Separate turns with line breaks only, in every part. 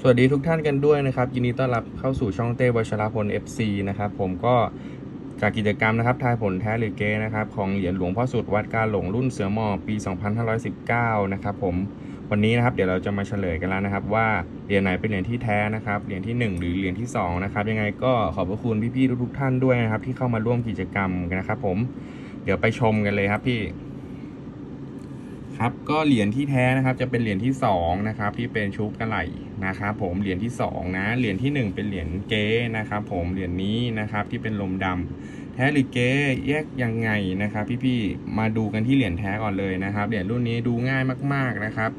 สวัสดีทุกท่านกันด้วยนะครับ ยินดีต้อนรับเข้าสู่ช่องเต้วชรพล FC นะครับผมก็จากกิจกรรมนะครับทายผลแท้หรือเก๊นะครับของเหรียญหลวงพ่อสุดวัดกาหลงรุ่นเสือหมอปี 2519 นะครับผมวันนี้นะครับเดี๋ยวเราจะมาเฉลยกันแล้วนะครับ ว่าเหรียญไหนเป็นเหรียญที่แท้นะครับเหรียญที่ 1 หรือเหรียญที่ 2 นะครับ ยังไงก็ขอบพระคุณพี่ๆทุกๆท่านด้วยนะครับ ที่เข้ามาร่วมกิจกรรมกันนะครับ ผมเดี๋ยวไปชมกันเลยครับพี่ ครับก็เหรียญที่แท้นะครับจะเป็นเหรียญที่สองนะครับที่เป็นชุบกระไหลนะครับผมเหรียญที่สองนะเหรียญที่หนึ่งเป็นเหรียญเก๊นะครับผมเหรียญนี้นะครับที่เป็นลมดำแท้หรือเก๊แยกยังไงนะครับ พี่ๆมาดูกันที่เหรียญแท้ก่อนเลยนะครับเหรียญรุ่นนี้ดูง่ายมากๆนะครับ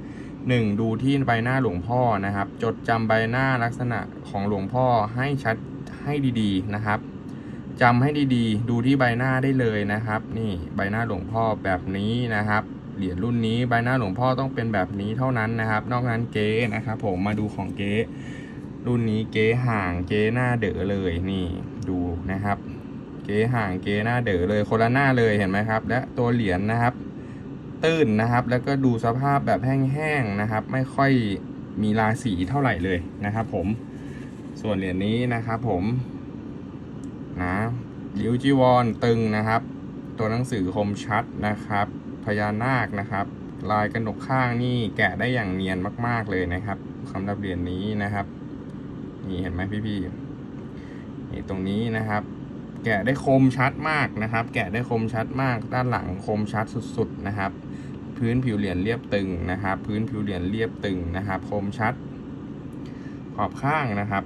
หนึ่งดูที่ใบหน้าหลวงพ่อนะครับ จดจำใบหน้าลักษณะของหลวงพ่อให้ชัดให้ดีๆนะครับจำให้ดีๆ ดูที่ใบหน้าได้เลยนะครับ นี่ใบหน้าหลวงพ่อแบบนี้นะครับ เหรียญรุ่นนี้ใบหน้าหลวงพ่อต้องเป็นแบบนี้เท่านั้นนะครับ นอกนั้นเก๊นะครับ ผมมาดูของเก๊รุ่นนี้เก๊ห่างเก๊หน้าเด๋อเลยนี่ดูนะครับ เก๊ห่างเก๊หน้าเด๋อเลยคนละหน้าเลยเห็นไหมครับ และตัวเหรียญนะครับ ตื้นนะครับ แล้วก็ดูสภาพแบบแห้งๆนะครับ ไม่ค่อยมีราสีเท่าไหร่เลยนะครับ ผมส่วนเหรียญนี้นะครับ ผมนะยิวจีวรตึงนะครับ ตัวหนังสือคมชัดนะครับ พญานาคนะครับ ลายกระหนกข้างนี่แกะได้อย่างเนียนมากๆเลยนะครับสำรับเรียญนี้นะครับ นี่เห็นไหมพี่ๆนี่ตรงนี้นะครับ แกะได้คมชัดมากนะครับ แกะได้คมชัดมาก ด้านหลังคมชัดสุดๆนะครับ พื้นผิวเหรียญเรียบตึงนะครับ พื้นผิวเหรียญเรียบตึงนะครับ คมชัด ขอบข้างนะครับ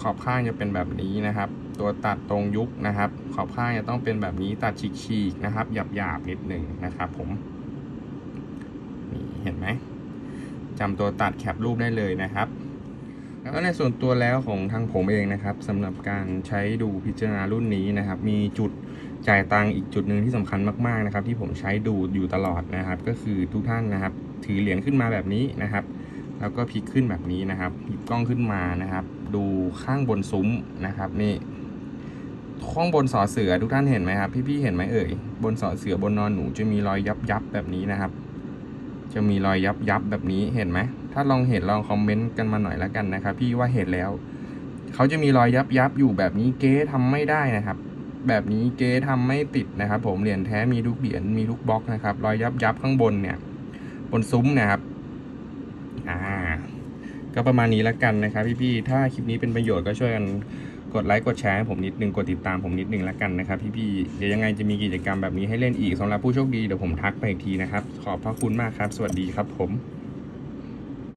ขอบข้างจะเป็นแบบนี้นะครับ ตัวตัดตรงยุคนะครับ ขอบข้างจะต้องเป็นแบบนี้ตัดฉีกๆนะครับ หยาบๆนิดหนึ่งนะครับผมนี่เห็นไหมจำตัวตัดแคปรูปได้เลยนะครับแล้วในส่วนตัวแล้วของทางผมเองนะครับสำหรับการใช้ดูพิจารณารุ่นนี้นะครับ มีจุดจ่ายตังอีกจุดหนึ่งที่สำคัญมากๆนะครับ ที่ผมใช้ดูอยู่ตลอดนะครับ ก็คือทุกท่านนะครับ ถือเหรียญขึ้นมาแบบนี้นะครับ แล้วก็พลิกขึ้นแบบนี้นะครับหยิบกล้องขึ้นมานะครับ ดูข้างบนซุ้มนะครับนี่ ข้างบนสอเสือทุกท่านเห็นไหมครับ พี่ๆเห็นไหมเอ่ยบนสอเสือบนนอนหนูจะมีรอยยับยับแบบนี้นะครับ จะมีรอยยับยับแบบนี้เห็นไหมถ้าลองเห็นลองคอมเมนต์กันมาหน่อยแล้วกันนะครับ พี่ว่าเห็นแล้วเขาจะมีรอยยับยับอยู่แบบนี้เก๊ทำไม่ได้นะครับ แบบนี้เก๊ทำไม่ติดนะครับ ผมเหรียญแท้มีทุกเหรียญมีทุกบล็อกนะครับ รอยยับยับข้างบนเนี่ยบนซุ้มนะครับอ่าก็ประมาณนี้แล้วกันนะครับ พี่ๆถ้าคลิปนี้เป็นประโยชน์ก็ช่วยกัน กดไลค์กดแชร์ให้ผมนิดนึงกดติดตามผมนิดนึงแล้วกันนะครับพี่ๆเดี๋ยวยังไงจะมีกิจกรรมแบบนี้ให้เล่นอีกสำหรับผู้โชคดีเดี๋ยวผมทักไปอีกทีนะครับ ขอบพระคุณมากครับ สวัสดีครับผม